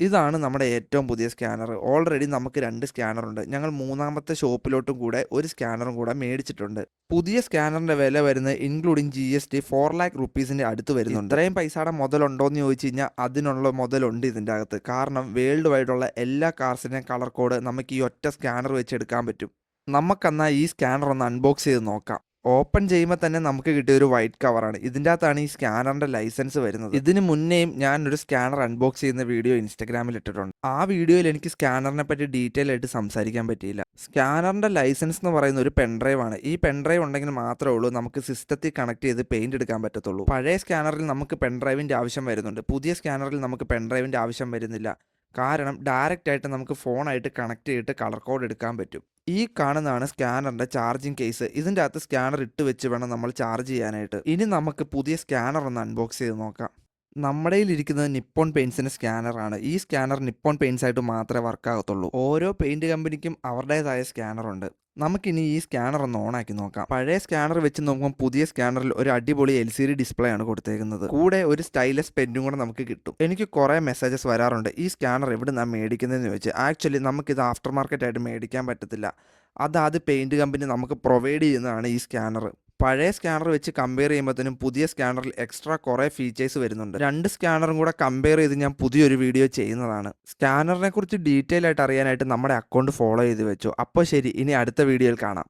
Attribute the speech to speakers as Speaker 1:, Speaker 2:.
Speaker 1: ഇതാണ് നമ്മുടെ ഏറ്റവും പുതിയ സ്കാനർ. ഓൾറെഡി നമുക്ക് രണ്ട് സ്കാനറുണ്ട്. ഞങ്ങൾ മൂന്നാമത്തെ ഷോപ്പിലോട്ടും കൂടെ ഒരു സ്കാനറും കൂടെ മേടിച്ചിട്ടുണ്ട്. പുതിയ സ്കാനറിന്റെ വില വരുന്നത് including G S T four lakh റുപ്പീസിന്റെ അടുത്ത് വരുന്നുണ്ട്. ഇത്രയും പൈസയുടെ മുതലുണ്ടോ എന്ന് ചോദിച്ചു കഴിഞ്ഞാൽ അതിനുള്ള മുതലുണ്ട് ഇതിന്റെ അകത്ത്. കാരണം വേൾഡ് വൈഡുള്ള എല്ലാ കാർസിന്റെയും കളർ കോഡ് നമുക്ക് ഈ ഒറ്റ സ്കാനർ വെച്ച് എടുക്കാൻ പറ്റും. നമുക്കെന്നാൽ ഈ സ്കാനർ ഒന്ന് അൺബോക്സ് ചെയ്ത് നോക്കാം. ഓപ്പൺ ചെയ്യുമ്പോൾ തന്നെ നമുക്ക് കിട്ടിയ ഒരു വൈറ്റ് കവറാണ്. ഇതിന്റെ അകത്താണ് ഈ സ്കാനറിന്റെ ലൈസൻസ് വരുന്നത്. ഇതിന് മുന്നേയും ഞാൻ ഒരു സ്കാനർ അൺബോക്സ് ചെയ്യുന്ന വീഡിയോ ഇൻസ്റ്റാഗ്രാമിൽ ഇട്ടിട്ടുണ്ട്. ആ വീഡിയോയിൽ എനിക്ക് സ്കാനറിനെ പറ്റി ഡീറ്റെയിൽ ആയിട്ട് സംസാരിക്കാൻ പറ്റിയില്ല. സ്കാനറിന്റെ ലൈസൻസ് എന്ന് പറയുന്ന ഒരു പെൻഡ്രൈവ് ആണ്. ഈ പെൻഡ്രൈവ് ഉണ്ടെങ്കിൽ മാത്രമേ ഉള്ളൂ നമുക്ക് സിസ്റ്റത്തിൽ കണക്ട് ചെയ്ത് പെയിന്റ് എടുക്കാൻ പറ്റത്തുള്ളൂ. പഴയ സ്കാനറിൽ നമുക്ക് പെൻഡ്രൈവിന്റെ ആവശ്യം വരുന്നുണ്ട്. പുതിയ സ്കാനറിൽ നമുക്ക് പെൻഡ്രൈവിന്റെ ആവശ്യം വരുന്നില്ല. കാരണം ഡയറക്റ്റ് ആയിട്ട് നമുക്ക് ഫോണായിട്ട് കണക്ട് ചെയ്തിട്ട് കളർ കോഡ് എടുക്കാൻ പറ്റും. ഈ കാണുന്നതാണ് സ്കാനറിന്റെ ചാർജിങ് കേസ് ഇതിന്റെ അകത്ത് സ്കാനർ ഇട്ട് വെച്ച് വേണം നമ്മൾ ചാർജ് ചെയ്യാനായിട്ട്. ഇനി നമുക്ക് പുതിയ സ്കാനർ ഒന്ന് അൺബോക്സ് ചെയ്ത് നോക്കാം. നമ്മുടെ ഇരിക്കുന്നത് നിപ്പോൺ പെയിൻസിന്റെ സ്കാനറാണ്. ഈ സ്കാനർ നിപ്പോൺ പെയിൻസ് ആയിട്ട് മാത്രമേ വർക്ക് ആകത്തുള്ളൂ ഓരോ പെയിന്റ് കമ്പനിക്കും അവരുടേതായ സ്കാനർ ഉണ്ട് നമുക്കിനി ഈ സ്കാനർ ഒന്ന് ഓണാക്കി നോക്കാം. പഴയ സ്കാനർ വെച്ച് നോക്കുമ്പോൾ പുതിയ സ്കാനറിൽ ഒരു അടിപൊളി എൽ സി ഡി ഡിസ്പ്ലേ ആണ് കൊടുത്തേക്കുന്നത്. കൂടെ ഒരു സ്റ്റൈലസ് പെന്നും കൂടെ നമുക്ക് കിട്ടും. എനിക്ക് കുറേ മെസ്സേജസ് വരാറുണ്ട്. ഈ സ്കാനർ എവിടെ നിന്നാണ് മേടിക്കുന്നതെന്ന് ചോദിച്ച്. ആക്ച്വലി നമുക്കിത് ആഫ്റ്റർ മാർക്കറ്റ് ആയിട്ട് മേടിക്കാൻ പറ്റത്തില്ല. അതാത് പെയിന്റ് കമ്പനി നമുക്ക് പ്രൊവൈഡ് ചെയ്യുന്നതാണ് ഈ സ്കാനർ. പഴയ സ്കാനർ വെച്ച് കമ്പയർ ചെയ്യുമ്പോഴത്തേനും പുതിയ സ്കാനറിൽ എക്സ്ട്രാ കുറേ ഫീച്ചേഴ്സ് വരുന്നുണ്ട്. രണ്ട് സ്കാനറും കൂടെ കമ്പയർ ചെയ്ത് ഞാൻ പുതിയൊരു വീഡിയോ ചെയ്യുന്നതാണ്. സ്കാനറിനെ കുറിച്ച് ഡീറ്റെയിൽ ആയിട്ട് അറിയാനായിട്ട് നമ്മുടെ അക്കൗണ്ട് ഫോളോ ചെയ്ത് വെച്ചു. അപ്പോൾ ശരി ഇനി അടുത്ത വീഡിയോയിൽ കാണാം.